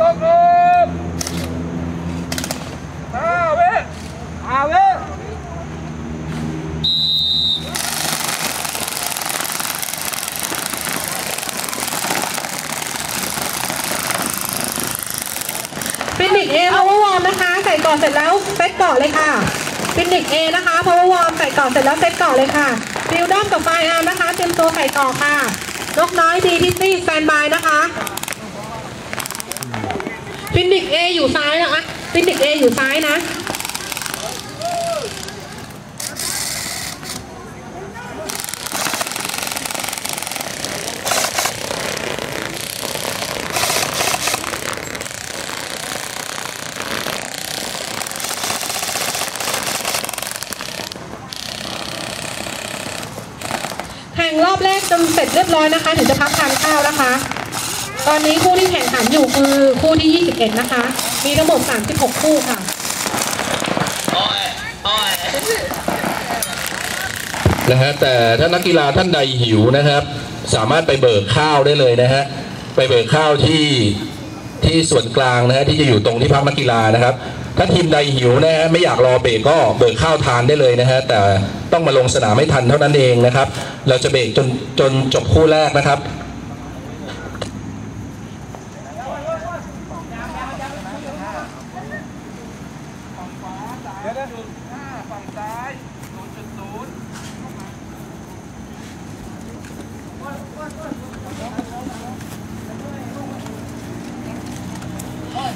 สองหนึ่งห้าวิห้วิฟินิกเอพาวเวอร์วอร์มนะคะ ใส่ก่อนเสร็จแล้วเซ็ตก่อนเลยค่ะปินิกเอนะคะพาวเวอร์วอร์มใส่ก่อนเสร็จแล้วเซ็ตก่อนเลยค่ะฟิลด้อมกับไฟอาร์นะคะ เตรียมตัวใส่ต่อค่ะนกน้อยดีพิตซี่แฟนบายนะคะ ฟินิกเออยู่ซ้ายนะคะฟินิกเออยู่ซ้ายนะแข่งรอบแรกจนเสร็จเรียบร้อยนะคะถึงจะพักทานข้าวนะคะ ตอนนี้คู่ที่แข่งขันอยู่คือคู่ที่ 21 นะคะ มีทั้งหมด 36 คู่ค่ะ นะฮะแต่ถ้านักกีฬาท่านใดหิวนะครับ สามารถไปเบิกข้าวได้เลยนะฮะไปเบิกข้าวที่ที่ส่วนกลางนะฮะที่จะอยู่ตรงที่พักนักกีฬานะครับ ถ้าทีมใดหิวนะฮะไม่อยากรอเบรกก็เบิกข้าวทานได้เลยนะฮะแต่ต้องมาลงสนามไม่ทันเท่านั้นเองนะครับ เราจะเบรกจนจนจบคู่แรกนะครับ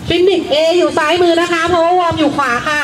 ฟินิกเออยู่ซ้ายมือนะคะ เพราะว่าวอร์มอยู่ขวาค่ะ